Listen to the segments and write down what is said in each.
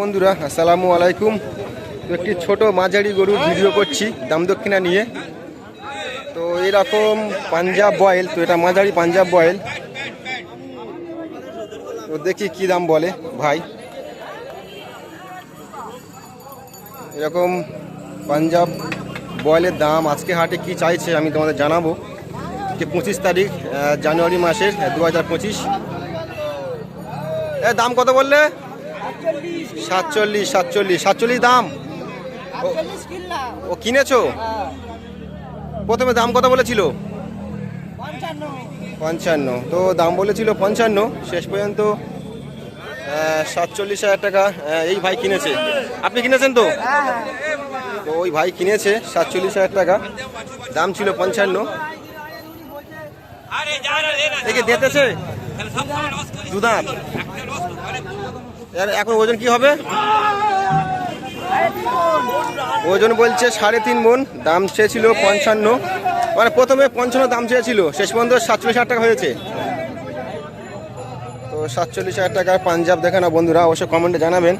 বন্ধুরা, আসসালামু আলাইকুম। তো একটি ছোট মাঝারি গরুর ভিডিও করছি দাম দক্ষিণা নিয়ে। তো এরকম পাঞ্জাব বয়েল, তো এটা মাঝারি পাঞ্জাব বয়েল। তো দেখি কি দাম বলে ভাই। এরকম পাঞ্জাব বয়েলের দাম আজকে হাটে কি চাইছে আমি তোমাদের জানাব। যে পঁচিশ তারিখ জানুয়ারি মাসের দু হাজার পঁচিশ। দাম কত বললে? সাতচল্লিশ সাতচল্লিশ সাতচল্লিশ দাম? ও কিনেছো? হ্যাঁ, প্রথমে দাম কত বলেছিল? পঞ্চান্ন। তো দাম বলেছিল পঞ্চান্ন। শেষ পর্যন্ত সাতচল্লিশ হাজার টাকা এই ভাই কিনেছে। আপনি কিনেছেন তো? হ্যাঁ হ্যাঁ। তো ওই ভাই কিনেছে সাতচল্লিশ হাজার টাকা। দাম ছিল পঞ্চান্ন। দেখে দিতেছে? দুদাঁত এখন ওজন কি হবে? ওজন বলছে সাড়ে তিন মন, দাম চেয়েছিল পঞ্চান্ন। মানে প্রথমে পঞ্চান্ন দাম চেয়েছিল, শেষ পর্যন্ত সাতচল্লিশ হাজার টাকা হয়েছে। তো সাতচল্লিশ হাজার টাকার পাঞ্জাব দেখে না বন্ধুরা, অবশ্যই কমেন্টে জানাবেন।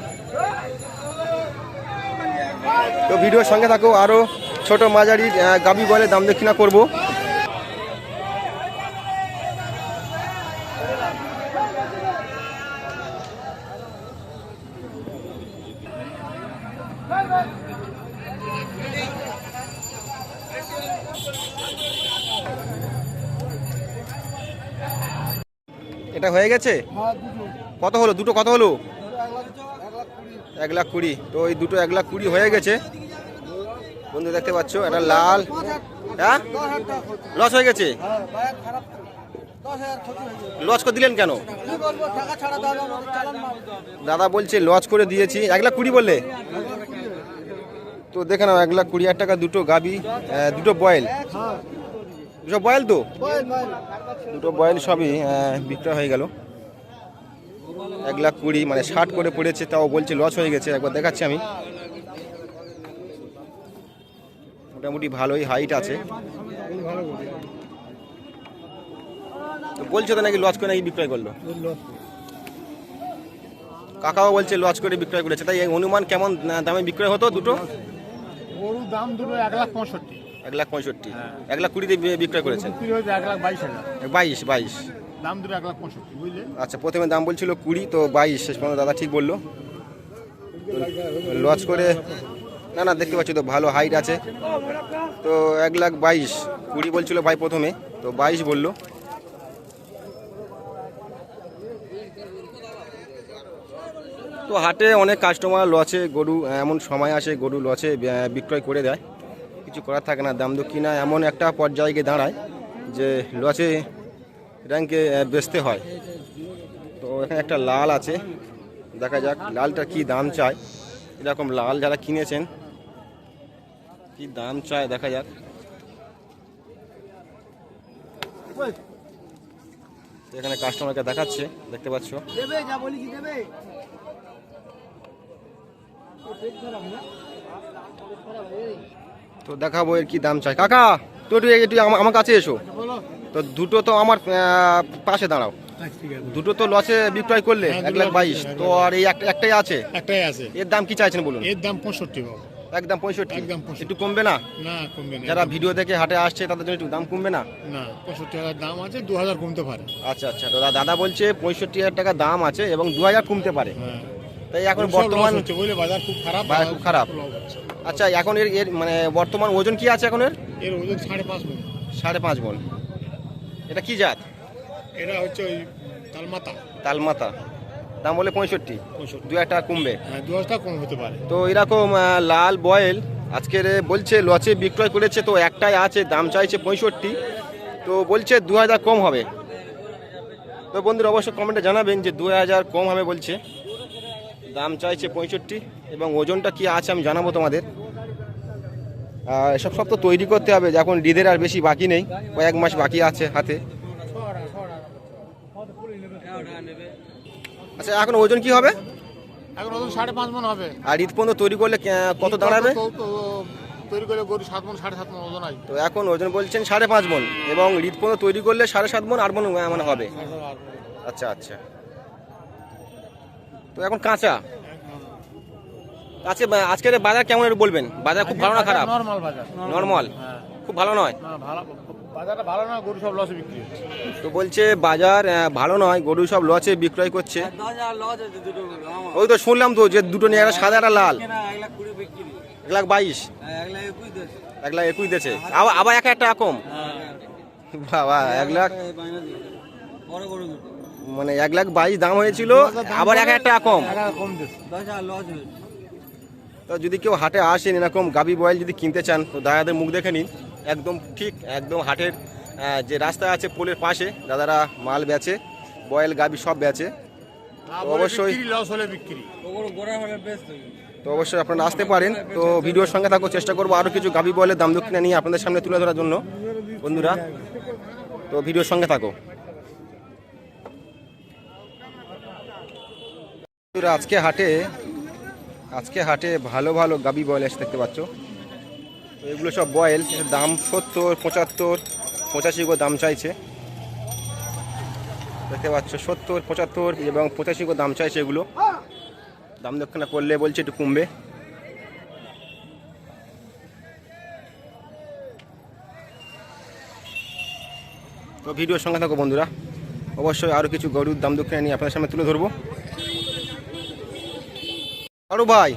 তো ভিডিওর সঙ্গে থাকো আরও ছোট মাঝারি গাবি বলে দাম দক্ষিণা করব। এটা হয়ে গেছে? কত হলো? দুটো কত হলো? এক লাখ কুড়ি। তো ওই দুটো এক লাখ কুড়ি হয়ে গেছে। বন্ধু দেখতে পাচ্ছ একটা লাল। হ্যাঁ? লস হয়ে গেছে? লস করে দিলেন কেন? দাদা বলছে লস করে দিয়েছি। এক লাখ কুড়ি বললে? তো দেখে নাও এক লাখ কুড়ি হাজার টাকা দুটো গাবি দুটো বয়েল দুটো বয়েল তো? দুটো বয়েল সবই বিক্রয় হয়ে গেল। এক লাখ কুড়ি মানে ষাট করে পড়েছে তাও বলছে লস হয়ে গেছে একবার দেখাচ্ছি আমি। মোটামুটি ভালোই হাইট আছে। তো বলছো তো নাকি লস করে নাকি বিক্রয় করল? কাকাও বলছে লস করে বিক্রয় করেছে তাই এই অনুমান কেমন দামে বিক্রয় হতো দুটো? গরুর দাম দুটো এক লাখ পঁয়ষট্টি। এক লাখ পঁয়ষট্টি। এক লাখ কুড়িতে বিক্রয় করেছেন। এক লাখ বাইশ হাজার। বাইশ বাইশ। দাম দুটো এক লাখ পঁয়ষট্টি বুঝলে আচ্ছা প্রথমে দাম বলছিল কুড়ি তো বাইশ শেষ পর্যন্ত দাদা ঠিক বলল। লস করে না না দেখতে পাচ্ছি তো ভালো হাইট আছে। তো এক লাখ বাইশ কুড়ি বলছিল ভাই প্রথমে তো বাইশ বলল। তো হাটে অনেক কাস্টমার লসে গরু এমন সময় আসে গরু লসে বিক্রয় করে দেয়। কিছু করার থাকে না দাম দক্ষিণা এমন একটা পর্যায়ে গিয়ে দাঁড়ায় যে লসে র্যাঙ্কে বেচতে হয়। তো এখানে একটা লাল আছে দেখা যাক লালটা কি দাম চায়। এরকম লাল যারা কিনেছেন কি দাম চায় দেখা যাক। তো এখানে কাস্টমারকে দেখাচ্ছে দেখতে পাচ্ছ। দেবে যা বলি কি দেবে? তো দেখাবো এর কি দাম চাই। কাকা তো একটু একটু আমার কাছে এসো। তো দুটো তো আমার পাশে দাঁড়াও। দুটো তো লসে বিক্রয় করলে হ্যাঁ, এক লাখ বাইশ। তো আর এই একটাই আছে? একটাই আছে। এর দাম কি চাইছেন বলুন? এর দাম পঁয়ষট্টি একদম পঁয়ষট্টি। একদম একটু কমবে না? না কমবে না যারা ভিডিও দেখে হাটে আসছে তাদের জন্য একটু দাম কমবে না? না পঁয়ষট্টি হাজার দাম আছে দু হাজার কমতে পারে। আচ্ছা আচ্ছা। দাদা বলছে পঁয়ষট্টি হাজার টাকা দাম আছে এবং দু হাজার কমতে পারে। হ্যাঁ। তাই এখন বর্তমান বাজার খুব খারাপ বাজার খুব খারাপ। আচ্ছা এখন এর এর মানে বর্তমান ওজন কি আছে এখন এর? এর ওজন সাড়ে পাঁচ মণ সাড়ে পাঁচ মন। এটা কি জাত? এটা হচ্ছে ওই তালমাতা। তালমাতা। দাম বলে পঁয়ষট্টি। দু একটা কমবে। হ্যাঁ দু কম হতে পারে। তো এরকম লাল বয়েল আজকের বলছে লচে বিক্রয় করেছে তো একটাই আছে দাম চাইছে পঁয়ষট্টি। তো বলছে দু হাজার কম হবে। তো বন্ধুরা অবশ্যই কমেন্টে জানাবেন যে দু হাজার কম হবে বলছে। দাম চাইছে পঁয়ষট্টি এবং ওজনটা কি আছে আমি জানাব তোমাদের। এসব সব তো তৈরি করতে হবে এখন ঈদের আর বেশি বাকি নেই কয়েক মাস বাকি আছে হাতে। আচ্ছা এখন ওজন কি হবে? এখন ওজন সাড়ে পাঁচ মন হবে। আর ঈদ পর্যন্ত তৈরি করলে কত দাঁড়াবে? তৈরি করে গরু সাত মন সাড়ে সাত মন ওজন আছে তো এখন ওজন বলছেন সাড়ে পাঁচ মন এবং পর্যন্ত তৈরি করলে সাড়ে সাত মন আট মন মানে হবে। আচ্ছা আচ্ছা। তো এখন কাঁচা? আজকে আজকের বাজার কেমন একটু বলবেন? বাজার খুব ভালো না খারাপ? নর্মাল বাজার। নর্মাল? হ্যাঁ। খুব ভালো নয়? বাজারটা ভালো না গরু সব লসে বিক্রি তো বলছে বাজার ভালো নয় গরু সব লচে বিক্রয় করছে। ওই তো শুনলাম তো যে দুটো নিয়ে একটা সাদা একটা লাল। এক লাখ বাইশ। এক লাখ একুশ দিয়েছে। আবার আবার এক একটা কম বাবা এক লাখ মানে এক লাখ বাইশ দাম হয়েছিল আবার এক একটা কম টাকা কম। তো যদি কেউ হাটে আসেন এরকম গাবি বয়েল যদি কিনতে চান তো দাদাদের মুখ দেখে নিন। একদম ঠিক একদম হাটের যে রাস্তা আছে পোলের পাশে দাদারা মাল বেচে বয়েল গাবি সব বেচে। অবশ্যই- লস হলে বিক্রি। তো অবশ্যই আপনারা আসতে পারেন। তো ভিডিওর সঙ্গে থাকো চেষ্টা করব আরও কিছু গাবি বয়েলের দাম দক্ষিণা নিয়ে আপনাদের সামনে তুলে ধরার জন্য। বন্ধুরা তো ভিডিওর সঙ্গে থাকো। আজকে হাটে আজকে হাটে ভালো ভালো গাবি বয়েল এসে দেখতে পাচ্ছ। এগুলো সব বয়েল দাম সত্তর, পঁচাত্তর, পঁচাশি করে দাম চাইছে। দেখতে পাচ্ছ, সত্তর, পঁচাত্তর এবং পঁচাশি করে দাম চাইছে এগুলো। দাম দক্ষিণা করলে বলছে একটু কমবে। তো ভিডিওর সঙ্গে থাকো বন্ধুরা। অবশ্যই আরও কিছু গরুর দাম দক্ষিণা নিয়ে আপনাদের সামনে তুলে ধরবো। আরও ভাই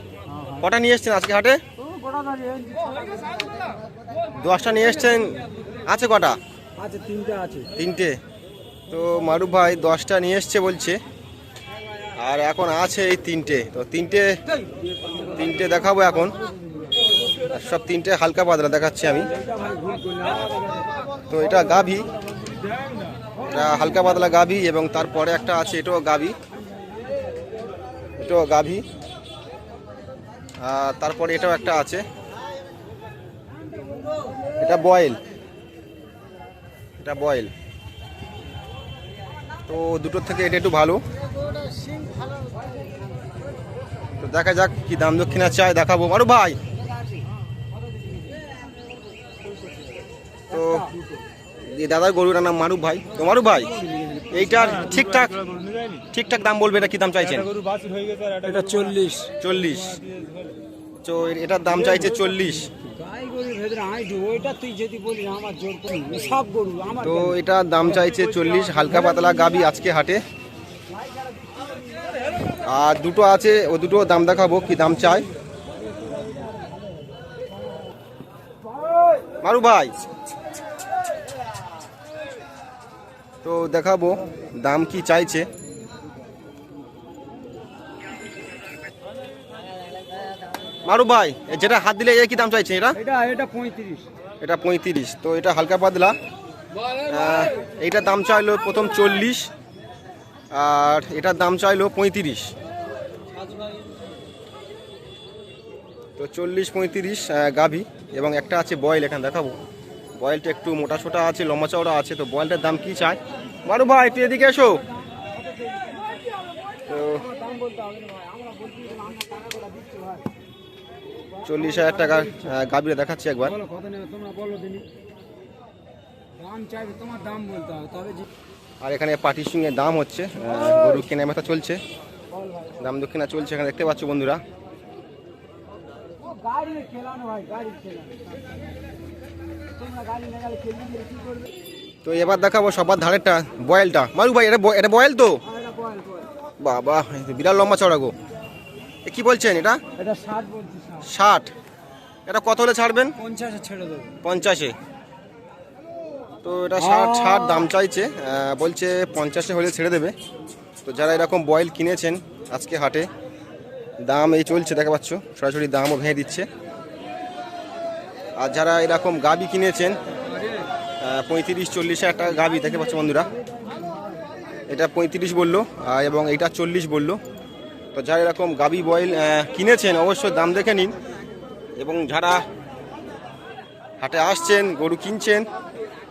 কটা নিয়ে এসছেন আজকে হাটে? দশটা নিয়ে এসছেন আছে কটা? আছে তিনটা আছে। তিনটে। তো মারুফ ভাই দশটা নিয়ে এসছে বলছে আর এখন আছে এই তিনটে। তো তিনটে তিনটে দেখাবো এখন। সব তিনটে হালকা পাতলা দেখাচ্ছি আমি। তো এটা গাভী। এটা হালকা পাতলা গাভী এবং তারপরে একটা আছে এটাও গাভী। এটাও গাভী। তারপরে এটাও একটা আছে। এটা বয়েল। এটা বয়েল। তো দুটোর থেকে এটা একটু ভালো। তো দেখা যাক কি দাম দক্ষিণা চাই দেখাবো। মারু ভাই। তো দাদার গরুটার নাম মারুফ ভাই। তো মারুফ ভাই, এইটার ঠিকঠাক ঠিকঠাক দাম বলবে এটা কি দাম চাইছেন? এটা চল্লিশ। চল্লিশ। তো এটার দাম চাইছে চল্লিশ। তো এটার দাম চাইছে চল্লিশ হালকা পাতলা গাবি আজকে হাটে। আর দুটো আছে ও দুটো দাম দেখাবো কি দাম চাই মারু ভাই। তো দেখাবো দাম কি চাইছে। মারু ভাই যেটা হাত দিলে কি দাম চাইছে এটা? এটা এটা পঁয়ত্রিশ। এটা পঁয়ত্রিশ তো এটা হালকা পাতলা। এইটার দাম চাইলো প্রথম চল্লিশ আর এটার দাম চাইলো পঁয়ত্রিশ। তো চল্লিশ পঁয়ত্রিশ গাভি এবং একটা আছে বয়েল এখানে দেখাবো। বয়েলটা একটু মোটা সোটা আছে লম্বা চওড়া আছে তো বয়েলটার দাম কি চায় মারু ভাই একটু এদিকে এসো। তো চল্লিশ হাজার টাকার গাভীরা দেখাচ্ছি একবার। আর এখানে পাটির সঙ্গে দাম হচ্ছে গরু কেনা বেচা চলছে। দাম দক্ষিণা চলছে এখানে দেখতে পাচ্ছ বন্ধুরা। তো এবার দেখাবো সবার ধারেরটা বয়েলটা। মারু ভাই এটা এটা বয়েল তো? বল বাবা বিরাট লম্বা চড়া গো। এ কি বলছেন এটা? এটা ষাট বলছি। ষাট। এটা কত হলে ছাড়বেন? পঞ্চাশে ছেড়ে দেবো। পঞ্চাশে। তো এটা ষাট ষাট দাম চাইছে। বলছে পঞ্চাশে হলে ছেড়ে দেবে। তো যারা এরকম বয়েল কিনেছেন আজকে হাটে দাম এই চলছে দেখা পাচ্ছ সরাসরি দামও ভেঙে দিচ্ছে। আর যারা এরকম গাবি কিনেছেন পঁয়ত্রিশ চল্লিশ টাকা গাবি দেখতে পাচ্ছ বন্ধুরা। এটা পঁয়ত্রিশ বলল এবং এটা চল্লিশ বলল। তো যারা এরকম গাবি বয়েল কিনেছেন, অবশ্যই দাম দেখে নিন। এবং যারা হাটে আসছেন, গরু কিনছেন,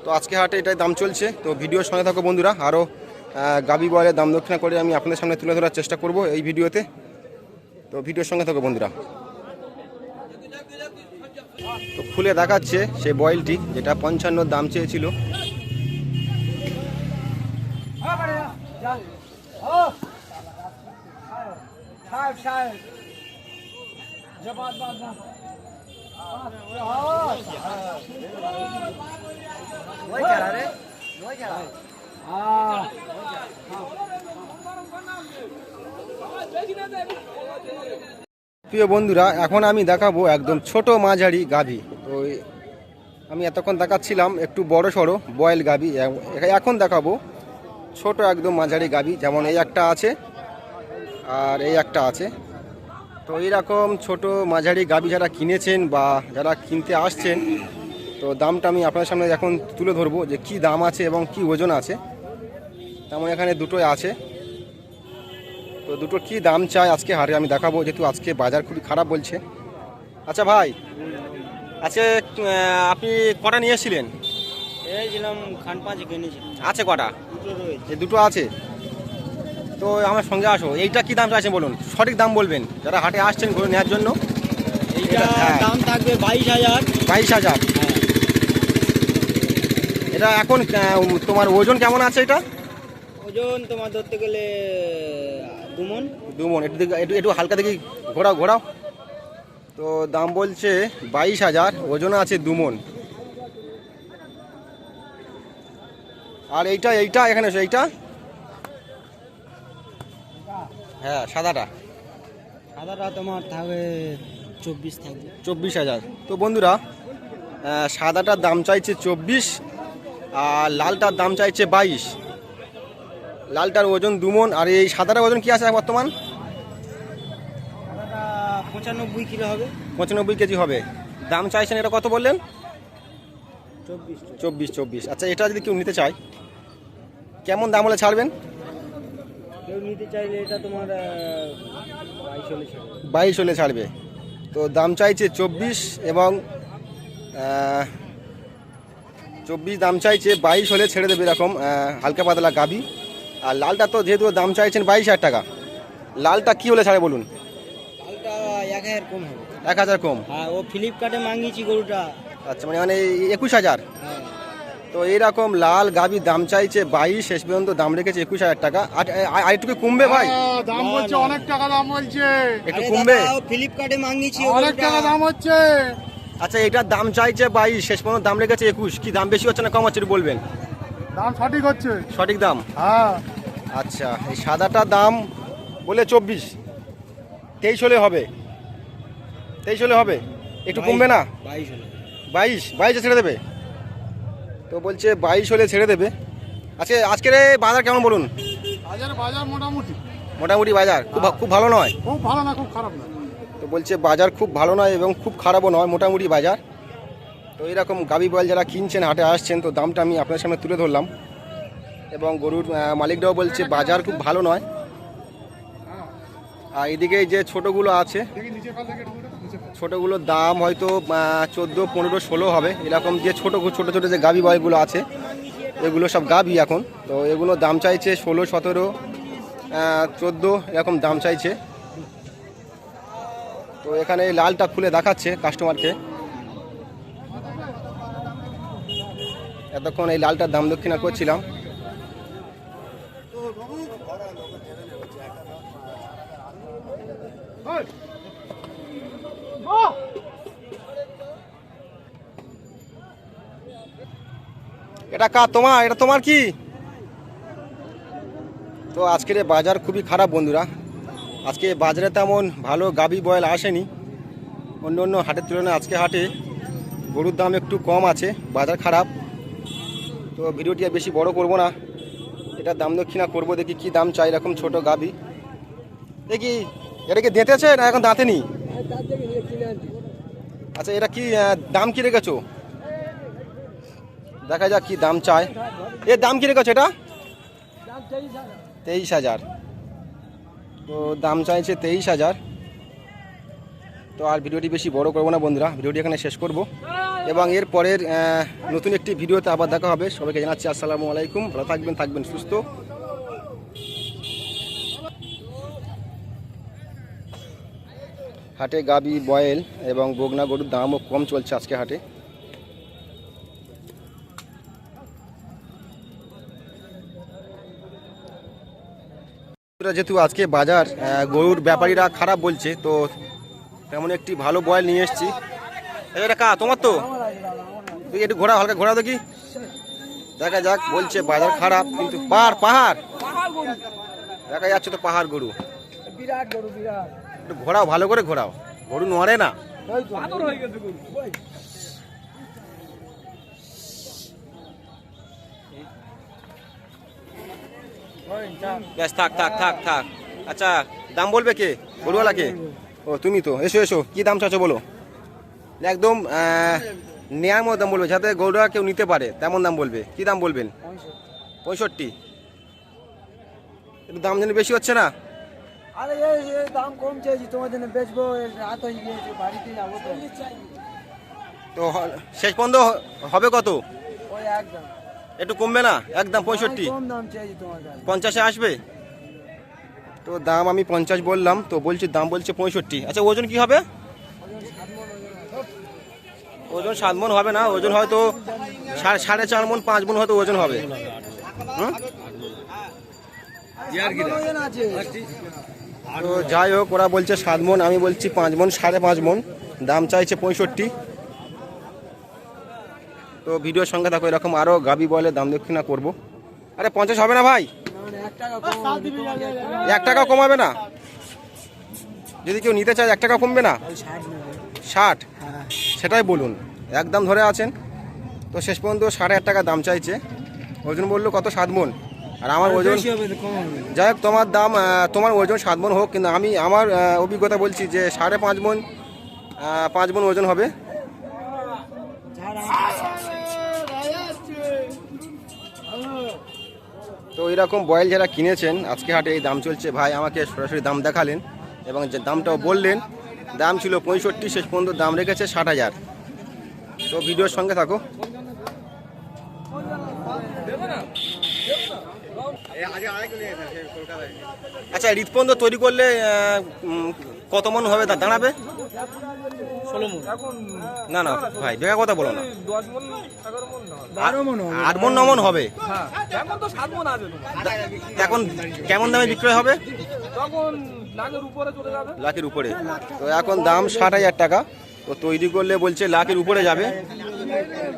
তো আজকে হাটে এটাই দাম চলছে। তো ভিডিওর সঙ্গে থাকো বন্ধুরা, আরও গাবি বয়েলের দাম দক্ষিণা করে আমি আপনাদের সামনে তুলে ধরার চেষ্টা করব এই ভিডিওতে। তো ভিডিওর সঙ্গে থাকো বন্ধুরা। তো খুলে দেখাচ্ছে সেই বয়েলটি, যেটা পঞ্চান্ন দাম চেয়েছিল। সাহেব সাহেব প্রিয় বন্ধুরা, এখন আমি দেখাবো একদম ছোট মাঝারি গাভী। তো আমি এতক্ষণ দেখাচ্ছিলাম একটু বড় সড়ো, বয়েল গাভী। এখন দেখাবো ছোট একদম মাঝারি গাভী, যেমন এই একটা আছে। আর এই একটা আছে। তো এইরকম ছোট মাঝারি গাভী যারা কিনেছেন বা যারা কিনতে আসছেন তো দামটা আমি আপনার সামনে এখন তুলে ধরবো যে কি দাম আছে এবং কি ওজন আছে। তেমন এখানে দুটোই আছে। তো দুটোর কি দাম চাই আজকে হারে আমি দেখাবো যেহেতু আজকে বাজার খুবই খারাপ বলছে। আচ্ছা ভাই আজকে আপনি কটা নিয়ে এসেছিলেন? এইছিলাম খান পাঁচ কিনেছি। আছে কটা? দুটো দুটো আছে? তো আমার সঙ্গে আসো। এইটা কি দাম চাইছেন বলুন? সঠিক দাম বলবেন। যারা হাটে আসছেন গরু নেওয়ার জন্য। এইটা হ্যাঁ। দাম থাকবে বাইশ হাজার। বাইশ হাজার। এটা এখন তোমার ওজন কেমন আছে এটা? ওজন তোমার ধরতে গেলে দুমন দুমন একটু একটু একটু হালকা দেখি ঘোরাও ঘোরাও। তো দাম বলছে বাইশ হাজার ওজন আছে দুমন আর এইটা এইটা এখানে এইটা। হ্যাঁ সাদাটা? সাদাটা তোমার থাকবে চব্বিশ থাকবে। চব্বিশ হাজার। তো বন্ধুরা সাদাটার দাম চাইছে চব্বিশ আর লালটার দাম চাইছে বাইশ। লালটার ওজন দুমন আর এই সাদাটার ওজন কি আছে বর্তমান? সাদাটা পঁচানব্বই কিলো হবে। পঁচানব্বই কেজি হবে। দাম চাইছেন এটা কত বললেন? চব্বিশ। চব্বিশ চব্বিশ। আচ্ছা এটা যদি কেউ নিতে চায় কেমন দাম হলে ছাড়বেন? কেউ নিতে চাইলে এটা তোমার বাইশ হলে ছেড়ে বাইশ হলে ছাড়বে। তো দাম চাইছে চব্বিশ এবং চব্বিশ দাম চাইছে বাইশ হলে ছেড়ে দেবে এরকম হালকা পাতলা গাবি আর লালটা তো যেহেতু দাম চাইছেন বাইশ হাজার টাকা লালটা কি হলে ছাড়ে বলুন? লালটা এক হাজার কম হবে। এক হাজার কম। হ্যাঁ ও ফ্লিপকার্টে মাঙ্গিয়েছি গরুটা। আচ্ছা মানে মানে একুশ হাজার। হ্যাঁ। তো এইরকম লাল গাবির দাম চাইছে বাইশ শেষ পর্যন্ত দাম রেখেছে একুশ হাজার টাকা। আর একটু কি কমবে ভাই? দাম বলছে অনেক টাকা দাম বলছে। একটু কমবে? ফ্লিপকার্টে মাঙ্গিয়েছি ও অনেক টাকা দাম হচ্ছে। আচ্ছা এটার দাম চাইছে বাইশ শেষ পর্যন্ত দাম রেখেছে একুশ। কি দাম বেশি হচ্ছে না কম হচ্ছে একটু বলবেন? দাম সঠিক হচ্ছে। সঠিক দাম? হ্যাঁ। আচ্ছা এই সাদাটার দাম বলে চব্বিশ। তেইশ হলে হবে। তেইশ হলে হবে। একটু কমবে না? বাইশ হলো বাইশ বাইশে ছেড়ে দেবে? তো বলছে বাইশ হলে ছেড়ে দেবে। আজকে আজকের বাজার কেমন বলুন? বাজার বাজার মোটামুটি। মোটামুটি বাজার? খুব খুব ভালো নয়? খুব ভালো না খুব খারাপ না। তো বলছে বাজার খুব ভালো নয় এবং খুব খারাপও নয় মোটামুটি বাজার। তো এরকম গাবি বল যারা কিনছেন হাটে আসছেন তো দামটা আমি আপনার সামনে তুলে ধরলাম। এবং গরুর মালিকরাও বলছে বাজার খুব ভালো নয়। আর এদিকে যে ছোটোগুলো আছে ছোটোগুলোর দাম হয়তো চোদ্দ, পনেরো, ষোলো হবে। এরকম যে ছোটো ছোটো ছোটো যে গাবি বয়গুলো আছে, এগুলো সব গাবি এখন। তো এগুলো দাম চাইছে ষোলো, সতেরো চোদ্দ, এরকম দাম চাইছে। তো এখানে লালটা খুলে দেখাচ্ছে কাস্টমারকে এতক্ষণ এই লালটার দাম দক্ষিণা করছিলাম। এটা কা তোমার? এটা তোমার কি? তো আজকের বাজার খুবই খারাপ বন্ধুরা। আজকে বাজারে তেমন ভালো গাবি বয়েল আসেনি। অন্য অন্য হাটের তুলনায় আজকে হাটে গরুর দাম একটু কম আছে বাজার খারাপ। তো ভিডিওটি আর বেশি বড় করব না। এটা দাম দক্ষিণা করব দেখি কি দাম চাই এরকম ছোট গাবি। দেখি এটা কি দেঁতেছে না এখন দাঁতে নি আচ্ছা এটা কি দাম কি রেখেছো? দেখা যাক কি দাম চায়। এর দাম কি রেখেছো এটা? তেইশ হাজার। তো দাম চাইছে তেইশ হাজার। তো আর ভিডিওটি বেশি বড় করব না বন্ধুরা, ভিডিওটি এখানে শেষ করব। এবং এর পরের নতুন একটি ভিডিওতে আবার দেখা হবে। সবাইকে জানাচ্ছি আসসালামু আলাইকুম। ভালো থাকবেন থাকবেন, সুস্থ। হাটে গাবি, বয়েল এবং বগনা গরুর দামও কম চলছে আজকে হাটে। বন্ধুরা, যেহেতু আজকে বাজার গরুর ব্যাপারীরা খারাপ বলছে তো তেমন একটি ভালো বয়েল নিয়ে এসেছি। এটা কা তোমার তো? তুই একটু ঘোরা হালকা ঘোরা দেখি। দেখা যাক বলছে বাজার খারাপ কিন্তু পাহাড় পাহাড়। দেখা যাচ্ছে তো পাহাড় গরু। বিরাট গরু বিরাট একটু ঘোরাও ভালো করে ঘোরাও। গরু নড়ে না ওই তো পাথর হয়ে গেছে গরু ওই ওই যা ব্যাস থাক থাক থাক থাক। আচ্ছা দাম বলবে কে? গরুওয়ালা কে ও তুমি তো। এসো এসো। কি দাম চাচ্ছ বলো? একদম নেয়ার মতো দাম বলবে যাতে গরুটা কেউ নিতে পারে। তেমন দাম বলবে। কি দাম বলবেন? পঁয়ষট্টি। একটু দাম যেন বেশি হচ্ছে না? আরে এই এই দাম কম চেয়েছি তোমার জন্য বেচবো রাত হয়ে গিয়েছে বাড়িতে যাব তো। তো শেষ পর্যন্ত হবে কত? ওই একদম। একটু কমবে না? একদম পঁয়ষট্টি। তোমার কাছে। পঞ্চাশে আসবে? তো দাম আমি পঞ্চাশ বললাম তো বলছি দাম বলছে পঁয়ষট্টি। আচ্ছা ওজন কি হবে? ওজন সাত মন হবে না ওজন হয়তো সাড়ে সাড়ে চার মন পাঁচ মন হয়তো ওজন হবে। হুম? তো যাই হোক ওরা বলছে সাত মন আমি বলছি পাঁচ মন সাড়ে পাঁচ মন। দাম চাইছে পঁয়ষট্টি। তো ভিডিওর সঙ্গে থাকো এরকম আরও গাবি বলে দাম দক্ষিণা করব। আরে পঞ্চাশ হবে না ভাই? এক টাকাও কমাবে না? যদি কেউ নিতে চায় এক টাকা কমবে না? ষাট? সেটাই বলুন। একদম ধরে আছেন। তো শেষ পর্যন্ত সাড়ে আট টাকা দাম চাইছে। ওজন বলল কত সাত মন আর আমার ওজন যাই হোক তোমার দাম তোমার ওজন সাত মন হোক কিন্তু আমি আমার অভিজ্ঞতা বলছি যে সাড়ে পাঁচ মন পাঁচ মন ওজন হবে। তো এরকম বয়েল যারা কিনেছেন, আজকে হাটে এই দাম চলছে। ভাই আমাকে সরাসরি দাম দেখালেন এবং যে দামটাও বললেন, দাম ছিল পঁয়ষট্টি, শেষ পর্যন্ত দাম রেখেছে ষাট হাজার। তো ভিডিওর সঙ্গে থাকো। আচ্ছা হৃদপন্দ তৈরি করলে কত মন হবে না না ভাই বেকার কথা বলো না। বারো মন হবে। আট মন ন মন হবে? হ্যাঁ এখন তো সাত মন আছে এখন কেমন দামে বিক্রয় হবে? তখন নাগের উপরে চলে যাবে। লাখের উপরে। তো এখন দাম ষাট হাজার টাকা। তো তৈরি করলে বলছে লাখের উপরে যাবে।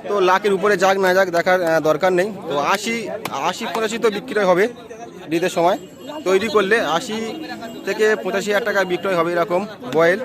তো লাখের উপরে যাক না যাক দেখার দরকার নেই। তো আশি আশি পঁচাশি তো বিক্রয় হবে ঈদের সময়। তৈরি করলে আশি থেকে পঁচাশি হাজার টাকা বিক্রয় হবে এরকম বয়েল।